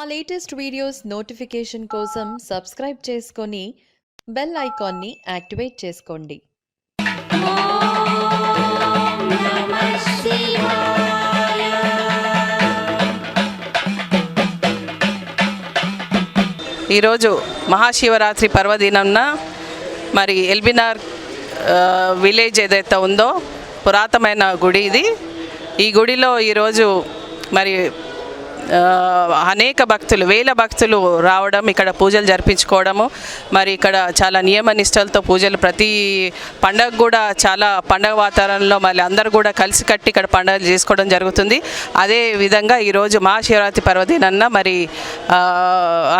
మా latest videos notification కోసం subscribe చేసుకొని బెల్ ఐకాన్ని యాక్టివేట్ చేసుకోండి ఈరోజు మహాశివరాత్రి పర్వదినంన మరి ఎల్బినార్ విలేజ్ ఏదైతే ఉందో పురాతనమైన గుడి ఇది. ఈ గుడిలో ఈరోజు మరి అనేక భక్తులు వేల భక్తులు రావడం ఇక్కడ పూజలు జరిపించుకోవడము మరి ఇక్కడ చాలా నియమ నిష్టలతో పూజలు ప్రతి పండగ కూడా చాలా పండగ వాతావరణంలో మళ్ళీ అందరూ కూడా కలిసి కట్టి ఇక్కడ పండుగలు చేసుకోవడం జరుగుతుంది. అదే విధంగా ఈరోజు మహాశివరాత్రి పర్వదినన్న మరి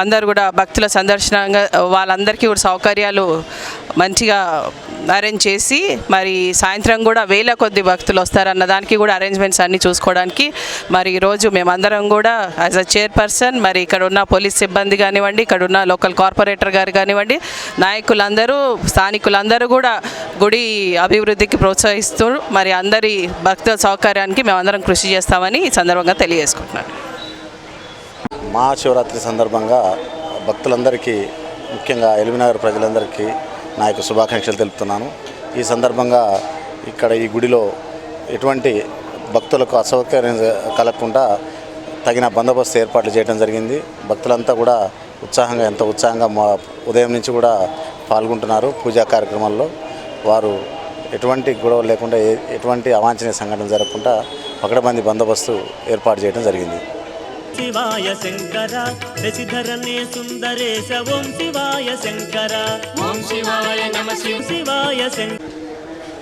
అందరు కూడా భక్తుల సందర్శనంగా వాళ్ళందరికీ కూడా సౌకర్యాలు మంచిగా అరేంజ్ చేసి మరి సాయంత్రం కూడా వేల కొద్ది భక్తులు వస్తారన్న దానికి కూడా అరేంజ్మెంట్స్ అన్నీ చూసుకోవడానికి మరి ఈరోజు మేమందరం కూడా యాజ్ అ చైర్పర్సన్ మరి ఇక్కడ ఉన్న పోలీస్ సిబ్బంది కానివ్వండి ఇక్కడ ఉన్న లోకల్ కార్పొరేటర్ గారు కానివ్వండి నాయకులందరూ స్థానికులందరూ కూడా గుడి అభివృద్ధికి ప్రోత్సహిస్తూ మరి అందరి భక్తుల సౌకర్యానికి మేమందరం కృషి చేస్తామని ఈ సందర్భంగా తెలియజేసుకుంటున్నాను. మహాశివరాత్రి సందర్భంగా భక్తులందరికీ ముఖ్యంగా ఎలిమినగర్ ప్రజలందరికీ నా యొక్క శుభాకాంక్షలు తెలుపుతున్నాను. ఈ సందర్భంగా ఇక్కడ ఈ గుడిలో ఎటువంటి భక్తులకు అసౌకర్యం కలగకుండా తగిన బందోబస్తు ఏర్పాట్లు చేయడం జరిగింది. భక్తులంతా కూడా ఉత్సాహంగా ఎంత ఉత్సాహంగా మా ఉదయం నుంచి కూడా పాల్గొంటున్నారు పూజా కార్యక్రమాల్లో. వారు ఎటువంటి గొడవ లేకుండా ఎటువంటి అవాంఛనీయ సంఘటన జరగకుండా పకడబంది బందోబస్తు ఏర్పాటు చేయడం జరిగింది. శివాయ శంకర శశిధరనే సుందరేశ ఓం శివాయ శంకర. ఓం శివాయ నమ శివాయ శంకర.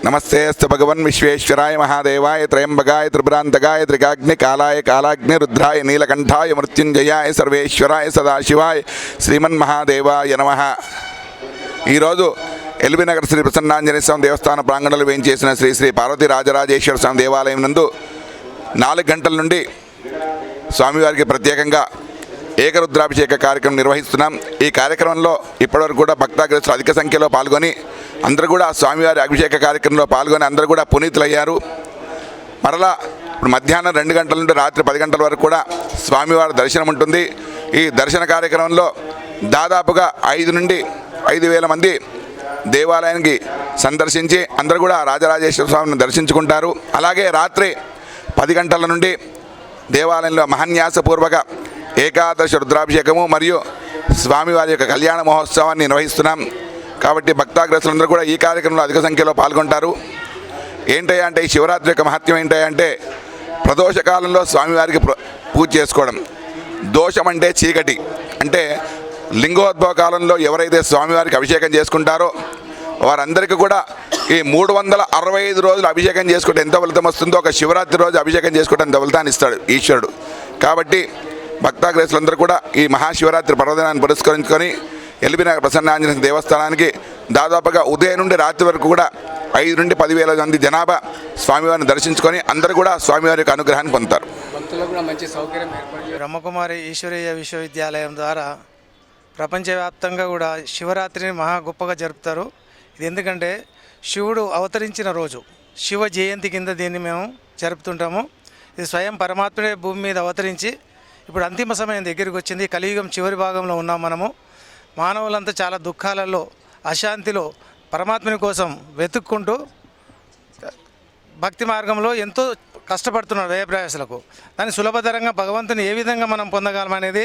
నమస్తేస్తు భగవన్ విశ్వేశ్వరాయ మహాదేవాయ త్రయంబగాయ త్రిపురాంతకాయ త్రికాగ్ని కాలాయ కాలాగ్ని రుద్రాయ నీలకంఠాయ మృత్యుంజయాయ సర్వేశ్వరాయ సదాశివాయ శ్రీమన్ మహాదేవాయ నమ. ఈరోజు ఎల్బీనగర్ శ్రీ ప్రసన్నాంజనేయ స్వామి దేవస్థాన ప్రాంగణంలో వేయించేసిన శ్రీ శ్రీ పార్వతి రాజరాజేశ్వర స్వామి దేవాలయం నందు నాలుగు గంటల నుండి స్వామివారికి ప్రత్యేకంగా ఏకరుద్రాభిషేక కార్యక్రమం నిర్వహిస్తున్నాం. ఈ కార్యక్రమంలో ఇప్పటివరకు కూడా భక్తాగ్రస్తులు అధిక సంఖ్యలో పాల్గొని అందరూ కూడా స్వామివారి అభిషేక కార్యక్రమంలో పాల్గొని అందరూ కూడా పునీతులయ్యారు. మరలా ఇప్పుడు మధ్యాహ్నం రెండు గంటల నుండి రాత్రి పది గంటల వరకు కూడా స్వామివారి దర్శనం ఉంటుంది. ఈ దర్శన కార్యక్రమంలో దాదాపుగా ఐదు నుండి ఐదు వేల మంది దేవాలయానికి సందర్శించి అందరూ కూడా రాజరాజేశ్వర స్వామిని దర్శించుకుంటారు. అలాగే రాత్రి పది గంటల నుండి దేవాలయంలో మహాన్యాసపూర్వక ఏకాదశ రుద్రాభిషేకము మరియు స్వామివారి యొక్క కళ్యాణ మహోత్సవాన్ని నిర్వహిస్తున్నాం. కాబట్టి భక్తాగ్రస్తులందరూ కూడా ఈ కార్యక్రమంలో అధిక సంఖ్యలో పాల్గొంటారు. ఏంటంటే అంటే ఈ శివరాత్రి యొక్క మహత్యం ఏంటంటే ప్రదోష కాలంలో స్వామివారికి పూజ చేసుకోవడం. దోషం అంటే చీకటి. అంటే లింగోద్భవ కాలంలో ఎవరైతే స్వామివారికి అభిషేకం చేసుకుంటారో వారందరికీ కూడా ఈ మూడు వందల అరవై ఐదు రోజులు అభిషేకం చేసుకుంటే ఎంత ఫలితం వస్తుందో ఒక శివరాత్రి రోజు అభిషేకం చేసుకుంటే అంత ఫలితాన్ని ఇస్తాడు ఈశ్వరుడు. కాబట్టి భక్తాగ్రేసులందరూ కూడా ఈ మహాశివరాత్రి పర్వదినాన్ని పురస్కరించుకొని ఎల్బినగర్ ప్రసన్నాంజనేయ దేవస్థానానికి దాదాపుగా ఉదయం నుండి రాత్రి వరకు కూడా ఐదు నుండి పదివేల మంది జనాభా స్వామివారిని దర్శించుకొని అందరూ కూడా స్వామివారి యొక్క అనుగ్రహాన్ని పొందుతారు. భక్తులకు కూడా మంచి సౌకర్యం ఏర్పాటు బ్రహ్మకుమారి ఈశ్వరీయ విశ్వవిద్యాలయం ద్వారా ప్రపంచవ్యాప్తంగా కూడా శివరాత్రిని మహా గొప్పగా జరుపుతారు. ఇది ఎందుకంటే శివుడు అవతరించిన రోజు శివ జయంతి కింద దీన్ని మేము జరుపుతుంటాము. ఇది స్వయం పరమాత్ముడే భూమి మీద అవతరించి ఇప్పుడు అంతిమ సమయం దగ్గరికి వచ్చింది. కలియుగం చివరి భాగంలో ఉన్నాం మనము. మానవులంతా చాలా దుఃఖాలలో అశాంతిలో పరమాత్మని కోసం వెతుక్కుంటూ భక్తి మార్గంలో ఎంతో కష్టపడుతున్నారు వ్యయప్రయాసలకు. దాన్ని సులభతరంగా భగవంతుని ఏ విధంగా మనం పొందగలం అనేది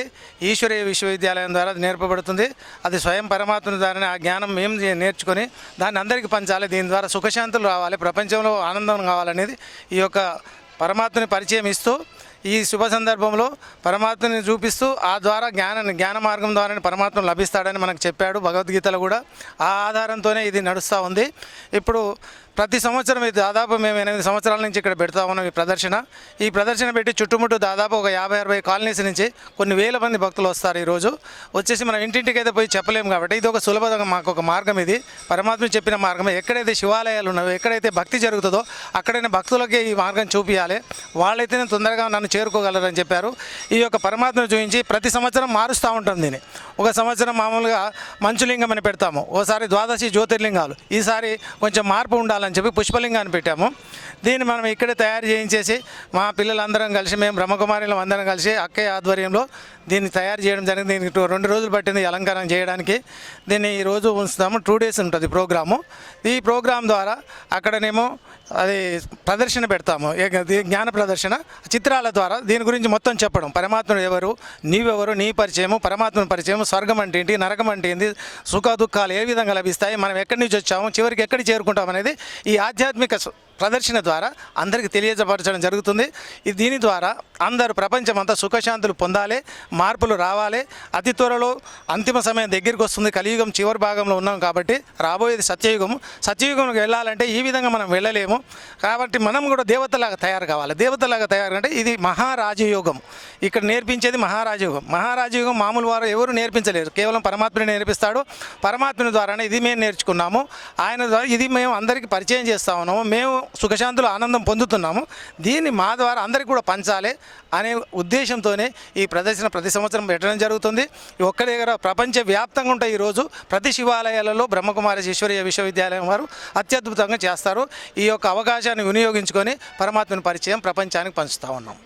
ఈశ్వరీయ విశ్వవిద్యాలయం ద్వారా అది నేర్పబడుతుంది. అది స్వయం పరమాత్మని ద్వారానే ఆ జ్ఞానం మేము నేర్చుకొని దాన్ని అందరికీ పంచాలి. దీని ద్వారా సుఖశాంతులు రావాలి ప్రపంచంలో ఆనందం కావాలనేది ఈ యొక్క పరమాత్మని పరిచయం ఇస్తూ ఈ శుభ సందర్భంలో పరమాత్మని చూపిస్తూ ఆ ద్వారా జ్ఞాన జ్ఞాన మార్గం ద్వారా పరమాత్మ లభిస్తాడని మనకు చెప్పాడు భగవద్గీతలో కూడా. ఆ ఆధారంతోనే ఇది నడుస్తూ ఉంది. ఇప్పుడు ప్రతి సంవత్సరం ఇది దాదాపు మేము ఎనిమిది సంవత్సరాల నుంచి ఇక్కడ పెడతా ఉన్నాం ఈ ప్రదర్శన. ఈ ప్రదర్శన పెట్టి చుట్టుముట్టు దాదాపు ఒక యాభై అరవై కాలనీస్ నుంచి కొన్ని వేల మంది భక్తులు వస్తారు ఈరోజు వచ్చేసి మనం ఇంటింటికి అయితే పోయి చెప్పలేము కాబట్టి ఇది ఒక సులభంగా మాకు ఒక మార్గం ఇది. పరమాత్మ చెప్పిన మార్గం ఎక్కడైతే శివాలయాలు ఉన్నాయో ఎక్కడైతే భక్తి జరుగుతుందో అక్కడైనా భక్తులకే ఈ మార్గం చూపించాలి వాళ్ళైతేనే తొందరగా నన్ను చేరుకోగలరని చెప్పారు. ఈ యొక్క పరమాత్మను చూపించి ప్రతి సంవత్సరం మారుస్తూ ఉంటుంది దీన్ని. ఒక సంవత్సరం మామూలుగా మంచులింగం అని పెడతాము. ఓసారి ద్వాదశి జ్యోతిర్లింగాలు. ఈసారి కొంచెం మార్పు ఉండాలని చెప్పి పుష్పలింగాన్ని పెట్టాము. దీన్ని మనం ఇక్కడే తయారు చేయించేసి మా పిల్లలందరం కలిసి మేము బ్రహ్మకుమారిలో అందరం కలిసి అక్కయ్య ఆధ్వర్యంలో దీన్ని తయారు చేయడం జరిగింది. దీనికి రెండు రోజులు పట్టింది అలంకారం చేయడానికి. దీన్ని ఈ రోజు ఉంచుతాము. టూ డేస్ ఉంటుంది ప్రోగ్రాము. ఈ ప్రోగ్రాం ద్వారా అక్కడనేమో అది ప్రదర్శన పెడతాము. జ్ఞాన ప్రదర్శన. చిత్రాల ద్వారా దీని గురించి మొత్తం చెప్పడం. పరమాత్ముడు ఎవరు? నీవెవరు? నీ పరిచయము పరమాత్మ పరిచయం స్వర్గం అంటే ఏంటి? నరకం అంటే ఏంటి సుఖ దుఃఖాలు ఏ విధంగా లభిస్తాయి? మనం ఎక్కడి నుంచి వచ్చాము? చివరికి ఎక్కడికి చేరుకుంటాం అనేది ఈ ఆధ్యాత్మిక ప్రదర్శన ద్వారా అందరికీ తెలియజపరచడం జరుగుతుంది. ఇది దీని ద్వారా అందరూ ప్రపంచం అంతా సుఖశాంతులు పొందాలి మార్పులు రావాలి. అతి త్వరలో అంతిమ సమయం దగ్గరికి వస్తుంది. కలియుగం చివరి భాగంలో ఉన్నాం కాబట్టి రాబోయేది సత్యయుగం. సత్యయుగంకి వెళ్ళాలంటే ఈ విధంగా మనం వెళ్ళలేము. కాబట్టి మనం కూడా దేవతలాగా తయారు కావాలి. దేవతలాగా తయారు అంటే ఇది మహారాజయోగం. ఇక్కడ నేర్పించేది మహారాజయోగం. మహారాజయోగం మామూలు వారు ఎవరు నేర్పించలేరు. కేవలం పరమాత్మని నేర్పిస్తాడు. పరమాత్మని ద్వారానే ఇది మేము నేర్చుకున్నాము. ఆయన ద్వారా ఇది మేము అందరికీ పరిచయం చేస్తా ఉన్నాము. మేము సుఖశాంతులు ఆనందం పొందుతున్నాము. దీన్ని మా ద్వారా అందరికీ కూడా పంచాలి అనే ఉద్దేశంతోనే ఈ ప్రదర్శన ప్రతి సంవత్సరం పెట్టడం జరుగుతుంది. ఒక్క దగ్గర ప్రపంచ వ్యాప్తంగా ఉంటాయి ఈరోజు ప్రతి శివాలయాలలో బ్రహ్మకుమారి ఈశ్వరీయ విశ్వవిద్యాలయం వారు అత్యద్భుతంగా చేస్తారు. ఈ యొక్క అవకాశాన్ని వినియోగించుకొని పరమాత్మని పరిచయం ప్రపంచానికి పంచుతూ ఉన్నాం.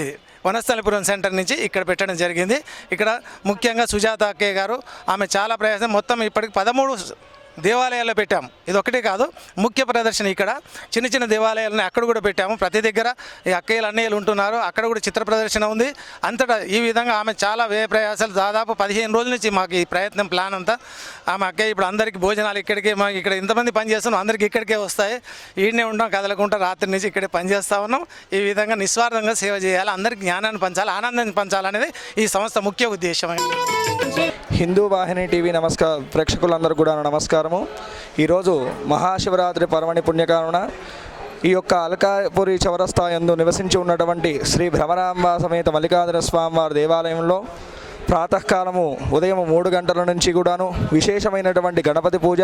ఇది వనస్థలిపురం సెంటర్ నుంచి ఇక్కడ పెట్టడం జరిగింది. ఇక్కడ ముఖ్యంగా సుజాత అక్కయ్య గారు ఆమె చాలా ప్రయాసం మొత్తం ఇప్పటికి పదమూడు దేవాలయాల్లో పెట్టాము. ఇది ఒకటే కాదు ముఖ్య ప్రదర్శన ఇక్కడ. చిన్న చిన్న దేవాలయాలని అక్కడ కూడా పెట్టాము. ప్రతి దగ్గర ఈ అక్కయ్యలు అన్నయ్యలు ఉంటున్నారు. అక్కడ కూడా చిత్ర ప్రదర్శన ఉంది. అంతటా ఈ విధంగా ఆమె చాలా వ్యయ ప్రయాసాలు. దాదాపు పదిహేను రోజుల నుంచి మాకు ఈ ప్రయత్నం ప్లాన్ అంతా. ఆమె అక్కయ్య ఇప్పుడు అందరికీ భోజనాలు ఇక్కడికే మాకు ఇక్కడ ఇంతమంది పని చేస్తున్నాం అందరికీ ఇక్కడికే వస్తాయి. ఈడనే ఉంటాం కదలకుండా రాత్రి నుంచి ఇక్కడే పనిచేస్తూ ఉన్నాం. ఈ విధంగా నిస్వార్థంగా సేవ చేయాలి. అందరికీ జ్ఞానాన్ని పంచాలి ఆనందాన్ని పంచాలనేది ఈ సంస్థ ముఖ్య ఉద్దేశం హిందూ వాహిని టీవీ నమస్కారం ప్రేక్షకులందరూ కూడా నమస్కారం. నమస్కారము. ఈరోజు మహాశివరాత్రి పర్వణి పుణ్యకారణ ఈ యొక్క అల్కాపురి చౌరస్తా యందు నివసించి ఉన్నటువంటి శ్రీ భ్రమరాంబ సమేత మల్లికార్జున స్వామివారి దేవాలయంలో ప్రాతకాలము ఉదయం మూడు గంటల నుంచి కూడాను విశేషమైనటువంటి గణపతి పూజ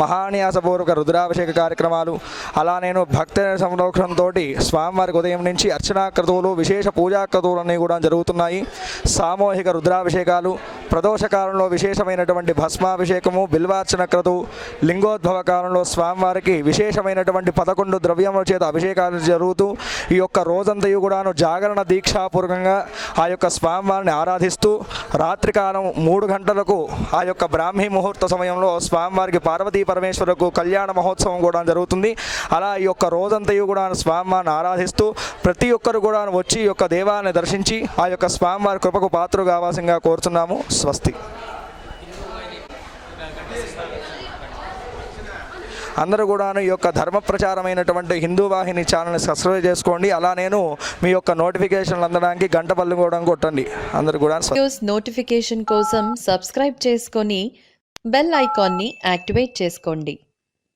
మహాన్యాసపూర్వక రుద్రాభిషేక కార్యక్రమాలు అలా నేను భక్త సంరక్షణతో స్వామివారికి ఉదయం నుంచి అర్చనా క్రతువులు విశేష పూజా క్రతువులన్నీ కూడా జరుగుతున్నాయి. సామూహిక రుద్రాభిషేకాలు ప్రదోష కాలంలో విశేషమైనటువంటి భస్మాభిషేకము బిల్వార్చన క్రతు లింగోద్భవ కాలంలో స్వామివారికి విశేషమైనటువంటి పదకొండు ద్రవ్యముల చేత అభిషేకాలు జరుగుతూ ఈ యొక్క రోజంతయు కూడాను జాగరణ దీక్షాపూర్వకంగా ఆ యొక్క స్వామివారిని ఆరాధిస్తూ రాత్రికాలం మూడు గంటలకు ఆ యొక్క బ్రాహ్మీ ముహూర్త సమయంలో స్వామివారికి పార్వతీ పరమేశ్వరకు కళ్యాణ మహోత్సవం కూడా జరుగుతుంది. అలా ఈ యొక్క రోజంతయు కూడా స్వామివారిని ఆరాధిస్తూ ప్రతి ఒక్కరు కూడా వచ్చి ఈ యొక్క దేవాన్ని దర్శించి ఆ యొక్క స్వామివారి కృపకు పాత్ర కావాల్సిందిగా కోరుతున్నాము. స్వస్తి. అందరూ కూడా ఈ యొక్క ధర్మ ప్రచారమైనటువంటి హిందూ వాహిని ఛానల్ని సబ్స్క్రైబ్ చేసుకోండి. అలా నేను మీ యొక్క నోటిఫికేషన్లు అందడానికి గంట పళ్ళు కూడా కొట్టండి. అందరూ కూడా వీడియోస్ నోటిఫికేషన్ కోసం సబ్స్క్రైబ్ చేసుకొని బెల్ ఐకాన్ని యాక్టివేట్ చేసుకోండి.